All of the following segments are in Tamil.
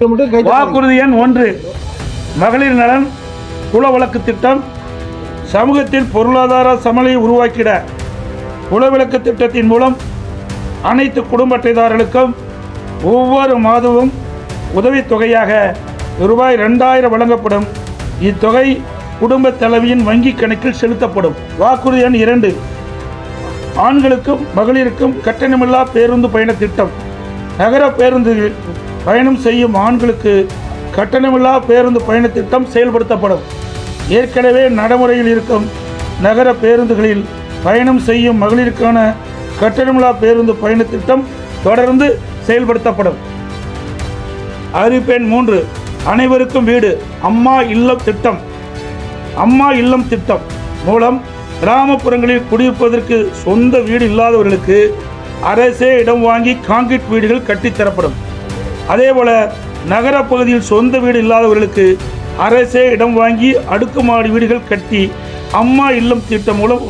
வாக்குறுதி எண் ஒன்று. மகளிர் நலன் குல வழக்கு திட்டம் சமூகத்தில் பொருளாதார சமநிலையை உருவாக்கிட குலவிளக்கு திட்டத்தின் மூலம் அனைத்து குடும்ப அட்டைதாரர்களுக்கும் ஒவ்வொரு மாதமும் உதவித் தொகையாக ரூபாய் ரெண்டாயிரம் வழங்கப்படும். இத்தொகை குடும்ப தலைவியின் வங்கிக் கணக்கில் செலுத்தப்படும். வாக்குறுதி எண் இரண்டு. ஆண்களுக்கும் மகளிருக்கும் கட்டணமில்லா பேருந்து பயண திட்டம். நகர பேருந்தில் பயணம் செய்யும் ஆண்களுக்கு கட்டணமில்லா பேருந்து பயண திட்டம் செயல்படுத்தப்படும். ஏற்கனவே நடைமுறையில் இருக்கும் நகர பேருந்துகளில் பயணம் செய்யும் மகளிருக்கான கட்டணமில்லா பேருந்து பயண திட்டம் தொடர்ந்து செயல்படுத்தப்படும். அறிவிப்பெண் மூன்று அனைவருக்கும் வீடு அம்மா இல்லம் திட்டம். அம்மா இல்லம் திட்டம் மூலம் கிராமப்புறங்களில் குடியிருப்பதற்கு சொந்த வீடு இல்லாதவர்களுக்கு அரசே இடம் வாங்கி காங்கிரீட் வீடுகள் கட்டித்தரப்படும். அதேபோல நகரப்பகுதியில் சொந்த வீடு இல்லாதவர்களுக்கு அரசே இடம் வாங்கி அடுக்குமாடி வீடுகள் கட்டி அம்மா இல்லம் திட்டம் மூலம்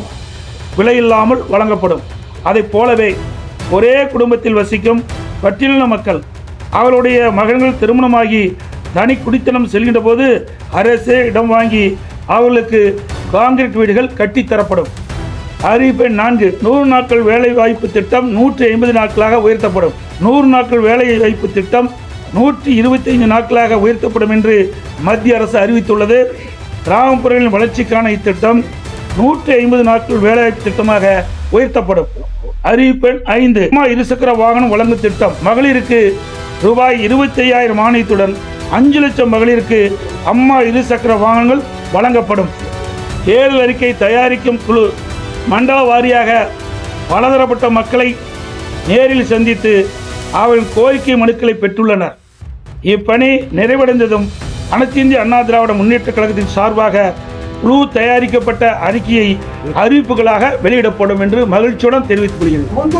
விலையில்லாமல் வழங்கப்படும். அதைப் போலவே ஒரே குடும்பத்தில் வசிக்கும் பட்டியலின மக்கள் அவருடைய மகன்கள் திருமணமாகி தனி குடித்தனம் செல்கின்ற போது அரசே இடம் வாங்கி அவர்களுக்கு காங்கிரீட் வீடுகள் கட்டித்தரப்படும். அறிவிப்பெண் நான்கு. நூறு நாட்கள் வேலை வாய்ப்பு திட்டம் நூற்றி ஐம்பது நாட்களாக உயர்த்தப்படும். நூறு நாட்கள் வேலை வாய்ப்பு திட்டம் நூற்றி இருபத்தைந்து நாட்களாக உயர்த்தப்படும் என்று மத்திய அரசு அறிவித்துள்ளது. கிராமப்புறங்களின் வளர்ச்சிக்கான இத்திட்டம் நூற்றி ஐம்பது நாட்கள் வேலைவாய்ப்பு திட்டமாக உயர்த்தப்படும். அறிவிப்பெண் ஐந்து. அம்மா இருசக்கர வாகனம் வழங்கும் திட்டம் மகளிருக்கு ரூபாய் இருபத்தி ஐயாயிரம் மானியத்துடன் அஞ்சு லட்சம் மகளிருக்கு அம்மா இருசக்கர வாகனங்கள் வழங்கப்படும். தேர்தல் அறிக்கை தயாரிக்கும் குழு மண்டல வாரியாக பலதரப்பட்ட மக்களை நேரில் சந்தித்து அவர்களின் கோரிக்கை மனுக்களை பெற்றுள்ளனர். இப்பணி நிறைவடைந்ததும் அனைத்து இந்திய அண்ணா திராவிட முன்னேற்ற கழகத்தின் சார்பாக குழு தயாரிக்கப்பட்ட அறிக்கையை அறிவிப்புகளாக வெளியிடப்படும் என்று மகிழ்ச்சியுடன் தெரிவித்துக் கொள்கிறேன்.